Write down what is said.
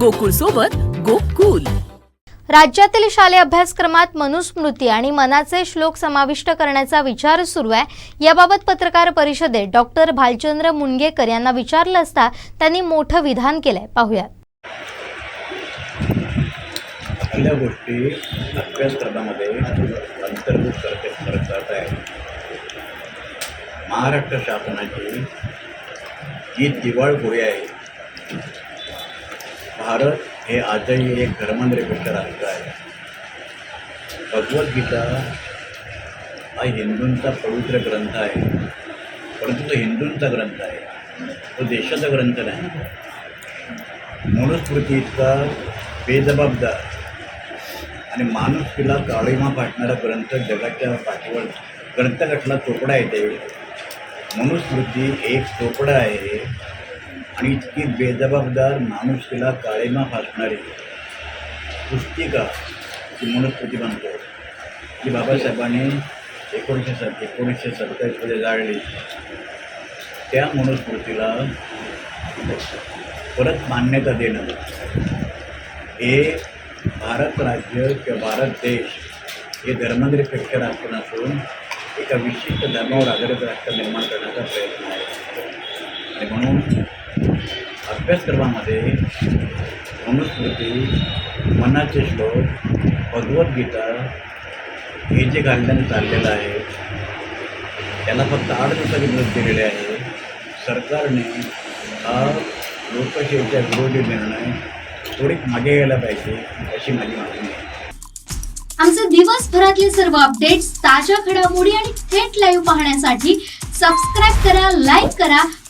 गोकुळ सोबत गोकुल. राज्यातील शालेय अभ्यासक्रमात मनुस्मृती आणि मनाचे श्लोक समाविष्ट करण्याचा विचार सुरू आहे. याबाबत पत्रकार परिषदेत डॉक्टर भालचंद्र मुणगेकर यांना विचारलं असता त्यांनी मोठं विधान केलंय. पाहुयात. आपल्या गोष्टी अभ्यासक्रमामध्ये अंतर्भूत करते करत आहे. महाराष्ट्र शासनाची जी दिवाळखोरी आहे भारत हे आजही एक धर्मनिरपेक्ष राष्ट्र आहे. भगवद्गीता हा हिंदूंचा पवित्र ग्रंथ आहे. परंतु तो हिंदूंचा ग्रंथ आहे. तो देशाचा ग्रंथ नाही. मनुस्मृती इतका बेजबाबदार आणि माणुसकीला काळीमा फाटणारा ग्रंथ जगाच्या पाठीवर ग्रंथ चोपडा येते मनुस्मृती एक चोपडा आहे. आणि इतकी बेजबाबदार माणुसकीला काळेमा फासणारी पुस्तिका जी मनुस्मृती म्हणतो जी बाबासाहेबांनी एकोणीसशे सत् एकोणीसशे सत्तावीसमध्ये जाळली. त्या मनुस्मृतीला परत मान्यता देणं. हे भारत राज्य किंवा भारत देश हे धर्मनिरपेक्ष राष्ट्र नसून एका विशिष्ट धर्मावर आधारित राष्ट्र निर्माण करण्याचा प्रयत्न आहे. आणि म्हणून अभ्यासक्रमामध्ये मनुस्मृती मनाचे श्लोक भगवद्गीता हे जे घालण्याने चाललेलं आहे त्याला फक्त आठ दिवसाची मदत दिलेली आहे. सरकारने हा लोकशाहीच्या विरोधी निर्णय थोडी मागे यायला पाहिजे अशी माझी मागणी आहे. आमचे दिवसभरातले सर्व अपडेट्स ताज्या घडामोडी आणि थेट लाईव्ह पाहण्यासाठी सबस्क्राईब करा लाईक करा